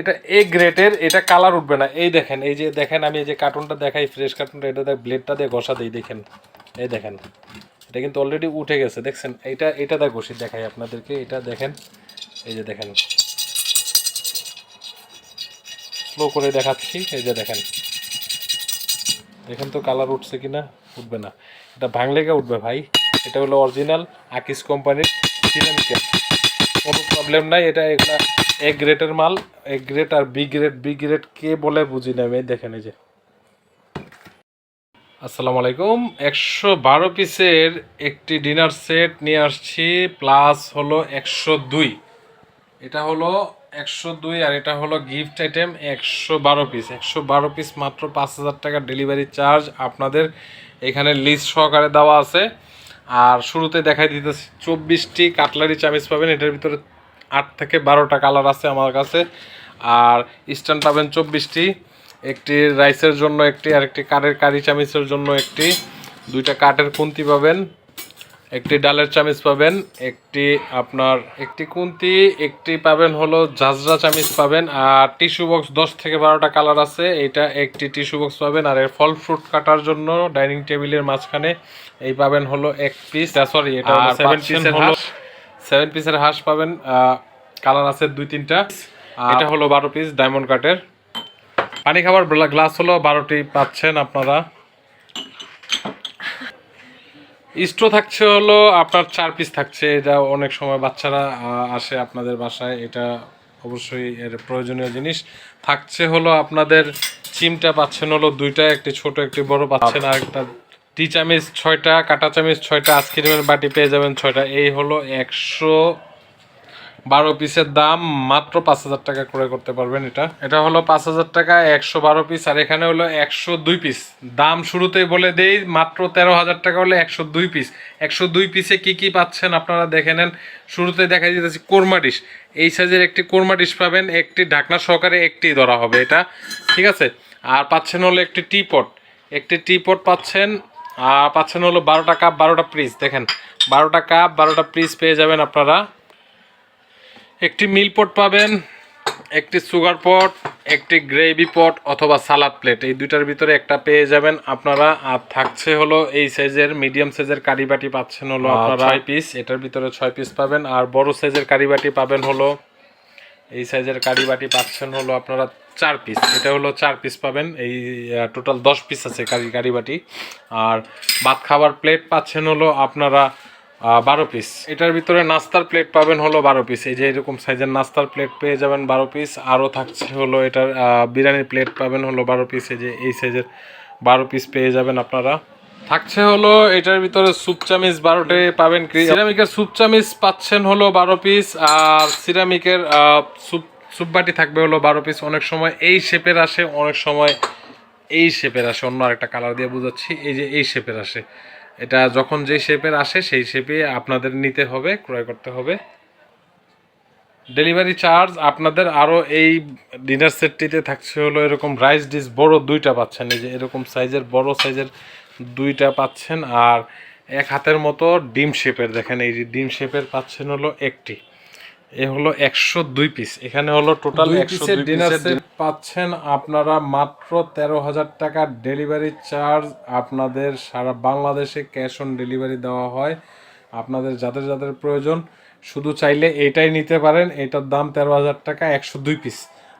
এটা এ গ্রেটের এটা কালার উঠবে না। এই দেখেন, এই যে দেখেন, আমি এই যে কার্টুনটা দেখাই ফ্রেশ কার্টুনটা এটা দেখ ব্লেডটা দিয়ে ঘষা দিই, দেখেন। এই দেখেন, এটা কিন্তু অলরেডি উঠে গেছে, দেখছেন? এটা এটা দেখ ঘষি দেখাই আপনাদেরকে, এটা দেখেন, এই যে দেখেন। স্লো করে দেখাচ্ছি, এই যে দেখেন। দেখেন তো কালার উঠছে কিনা? উঠবে না। এটা ভাঙলে কে উঠবে ভাই? এটা হলো অরিজিনাল আকিস কোম্পানির কোনো প্রবলেম নাই, এটা এগুলা এ গ্রেটের মাল এ গ্রেট আর বি গ্রেড বি গ্রেড কে বলে বুঝি না, আমি এই যে। আসসালামু আলাইকুম। একশো বারো পিসের একটি ডিনার সেট নিয়ে আসছি, প্লাস হলো একশো দুই। এটা হলো একশো দুই আর এটা হলো গিফট আইটেম একশো বারো পিস। একশো বারো পিস মাত্র পাঁচ হাজার টাকা ডেলিভারি চার্জ আপনাদের এখানে লিস্ট সহকারে দেওয়া আছে। আর শুরুতে দেখাই দিতেছি, চব্বিশটি কাটলারি চামিচ পাবেন, এটার ভিতরে আট থেকে বারোটা কালার আছে আমার কাছে। আর স্ট্যান্ড পাবেন চব্বিশটি। একটি রাইসের জন্য একটি আর একটি কাঠের কারি চামিচের জন্য একটি। দুইটা কাঠের খুন্তি পাবেন একটি ডালের চামিচ পাবেন একটি আপনার একটি কুন্তি একটি পাবেন হলো ঝাঁঝরা চামিচ পাবেন আর টিস্যু বক্স দশ থেকে বারোটা কালার আছে এটা একটি টিস্যু বক্স পাবেন আর এর ফল ফ্রুট কাটার জন্য ডাইনিং টেবিলের মাঝখানে এই পাবেন হলো এক পিস সরি এটা সেভেন পিসের হলো সেভেন পিসের হাঁস পাবেন কালার আছে দুই তিনটা। এটা হলো বারো পিস ডায়মন্ড কাটের পানি খাবার গ্লাস হলো বারোটি পাচ্ছেন আপনারা। স্টো থাকছে হলো আপনার চার পিস থাকছে এটা অনেক সময় বাচ্চারা আসে আপনাদের বাসায় এটা অবশ্যই এর প্রয়োজনীয় জিনিস। থাকছে হলো আপনাদের চিমটা পাচ্ছেন হলো দুইটা একটি ছোট একটি বড় পাচ্ছেন আর একটা টি চামিচ ছয়টা, কাটা চামিচ ছয়টা আইসক্রিমের বাটি পেয়ে যাবেন ছয়টা। এই হলো একশো বারো পিসের দাম, মাত্র পাঁচ হাজার টাকা ক্রয় করতে পারবেন এটা। এটা হলো পাঁচ হাজার টাকা, একশো বারো পিস, আর এখানে হলো একশো দুই পিস। দাম শুরুতেই বলে দেই, মাত্র তেরো হাজার টাকা হলে একশো দুই পিস। একশো দুই পিসে কি কি পাচ্ছেন আপনারা দেখে নেন। শুরুতে দেখা যেতেছে কোরমা ডিশ। এই সাইজের একটি কোরমা ডিশ পাবেন, একটি ঢাকনা সহকারে, একটি ধরা হবে এটা। ঠিক আছে? আর পাচ্ছেন হলো একটি টি পট। একটি টি পট পাচ্ছেন পাচ্ছেন হলো বারোটা কাপ বারোটা পিস দেখেন বারোটা কাপ বারোটা পিস পেয়ে যাবেন আপনারা। একটি মিল পট পাবেন একটি সুগার পট একটি গ্রেভি পট অথবা সালাদ প্লেট এই দুইটার ভিতরে একটা পেয়ে যাবেন আপনারা। আর থাকছে হলো এই সাইজের মিডিয়াম সাইজের কারিবাটি পাচ্ছেন হলো আপনারা। ছয় পিস এটার ভিতরে ছয় পিস পাবেন। আর বড় সাইজের কারিবাটি পাবেন হলো এই সাইজের কারিবাটি পাচ্ছেন হলো আপনারা চার পিস এটা হলো চার পিস পাবেন। এই টোটাল দশ পিস আছে কারি কারি বাটি। আর ভাত খাবার প্লেট পাচ্ছেন হলো আপনারা বারো পিস এটার ভিতরে নাস্তার প্লেট পাবেন হলো বারো পিস এই যে এরকম সাইজের নাস্তার প্লেট পেয়ে যাবেন বারো পিস আরও থাকছে হলো এটার বিরিয়ানির প্লেট পাবেন হলো বারো পিস এই যে এই সাইজের বারো পিস পেয়ে যাবেন আপনারা। থাকছে হলো এটার ভিতরে স্যুপ চামিচ বারোটে পাবেন। সিরামিকের স্যুপ চামিচ পাচ্ছেন হলো বারো পিস আর সিরামিকের স্যুপ স্যুপ বাটি থাকবে হলো বারো পিস অনেক সময় এই শেপের আসে, অনেক সময় এই শেপের আসে। অন্য আরেকটা কালার দিয়ে বোঝাচ্ছি, এই যে এই শেপের আসে। এটা যখন যে শেপের আসে, সেই শেপে আপনাদের নিতে হবে, ক্রয় করতে হবে। ডেলিভারি চার্জ আপনাদের আরও এই ডিনার সেটটিতে থাকছে হলো এরকম রাইস ডিশ বড় দুইটা পাচ্ছেন। এই যে এরকম সাইজের বড় সাইজের দুইটা পাচ্ছেন। আর এক হাতের মতো ডিম শেপের দেখেন এই যে ডিম শেপের পাচ্ছেন হলো একটি। এ হলো একশো দুই পিস এখানে হলো টোটাল একশো ডিনার সেট পাচ্ছেন আপনারা মাত্র তেরো হাজার টাকা ডেলিভারি চার্জ আপনাদের সারা বাংলাদেশে ক্যাশ অন ডেলিভারি দেওয়া হয়। আপনাদের যাদের যাদের প্রয়োজন শুধু চাইলে এইটাই নিতে পারেন। এটার দাম তেরো হাজার টাকা একশো দুই পিস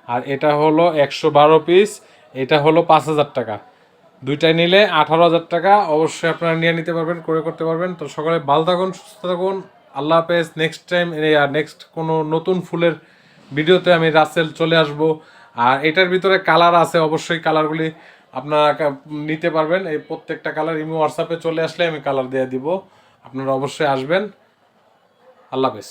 আর এটা হলো একশো বারো পিস এটা হলো পাঁচ হাজার টাকা। দুইটাই নিলে আঠারো হাজার টাকা। অবশ্যই আপনারা নিয়ে নিতে পারবেন করে করতে পারবেন। তো সকালে ভালো থাকুন সুস্থ থাকুন। আল্লাহ হাফেজ নেক্সট টাইম নেক্সট কোনো নতুন ফুলের ভিডিওতে আমি রাসেল চলে আসব। আর এটার ভিতরে কালার আছে, অবশ্যই কালারগুলি আপনারা নিতে পারবেন। এই প্রত্যেকটা কালার ইমি হোয়াটসঅ্যাপে চলে আসলে আমি কালার দিয়ে দিব। আপনারা অবশ্যই আসবেন। আল্লাহ হাফেজ।